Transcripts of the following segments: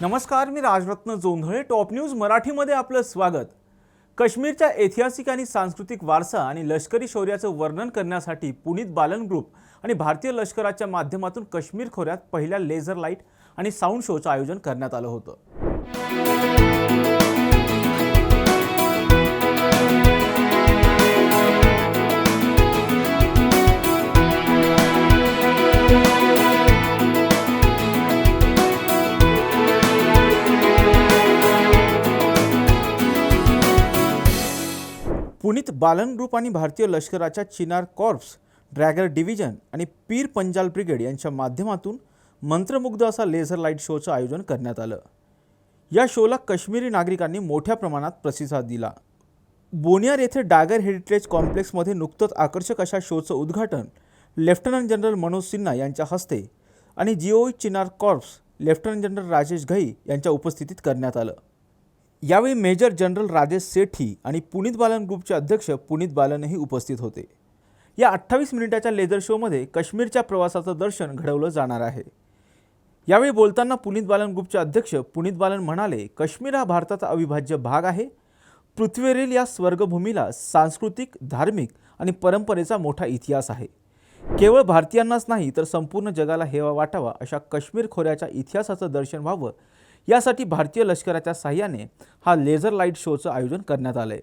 नमस्कार मी Rajratna Jondhale. Top news मराठीमध्ये आपलं स्वागत. काश्मीरच्या ऐतिहासिक आणि सांस्कृतिक वारसा आणि लष्करी शौर्याचं वर्णन करण्यासाठी पुनीत बालन ग्रुप आणि भारतीय लष्कराच्या माध्यमातून काश्मीर खोऱ्यात पहिल्या लेझर लाइट आणि साऊंड शोचं आयोजन करण्यात आलं होतं. पुनीत बालन ग्रुप आणि भारतीय लष्कराच्या चिनार कॉर्प्स ड्रॅगर डिव्हिजन आणि पीर पंजाल ब्रिगेड यांच्या माध्यमातून मंत्रमुग्ध असा लेझर लाइट शोचं आयोजन करण्यात आलं. या शोला काश्मीरी नागरिकांनी मोठ्या प्रमाणात प्रतिसाद दिला. बोनियार येथे डागर हेरिटेज कॉम्प्लेक्समध्ये नुकतंच आकर्षक अशा शोचं उद्घाटन लेफ्टनंट जनरल मनोज सिन्हा यांच्या हस्ते आणि G O C Chinar corps lieutenant general Rajesh Ghai यांच्या उपस्थितीत करण्यात आलं. यावेळी मेजर जनरल राजेश सेठी आणि पुनीत बालन ग्रुपचे अध्यक्ष पुनीत बालनही उपस्थित होते. या अठ्ठावीस मिनिटाच्या लेझर शोमध्ये काश्मीरच्या प्रवासाचं दर्शन घडवलं जाणार आहे. यावेळी बोलताना पुनीत बालन ग्रुपचे अध्यक्ष पुनीत बालन म्हणाले काश्मीर हा भारताचा अविभाज्य भाग आहे. पृथ्वीवरील या स्वर्गभूमीला सांस्कृतिक धार्मिक आणि परंपरेचा मोठा इतिहास आहे. केवळ भारतीयांनाच नाही तर संपूर्ण जगाला हेवा वाटावा अशा काश्मीर खोऱ्याच्या इतिहासाचं दर्शन व्हावं यासाठी भारतीय लष्कराच्या साह्याने हा लेझर लाइट शोचं आयोजन करण्यात आलं आहे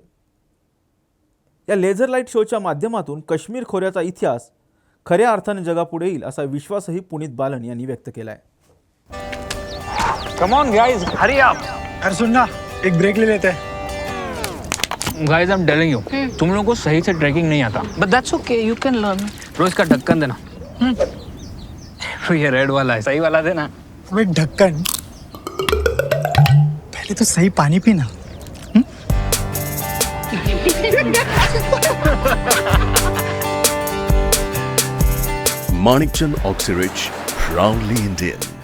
या लेझर लाइट शोच्या माध्यमातून काश्मीर खोऱ्याचा इतिहास खऱ्या अर्थाने जगापुढे येईल असा विश्वासही पुनीत बालन यांनी व्यक्त केला आहे come on guys hurry up अरे सुन ना एक ब्रेक ले लेते. हैं guys I am telling you तुम लोगों को सही से ट्रैकिंग नहीं आता. But that's okay, you can learn. रोज का ढक्कन देना. ये रेड वाला है सही वाला देना. ढक्कन पहले तो सही पानी पीना Manikchand Oxyrich, proudly Indian.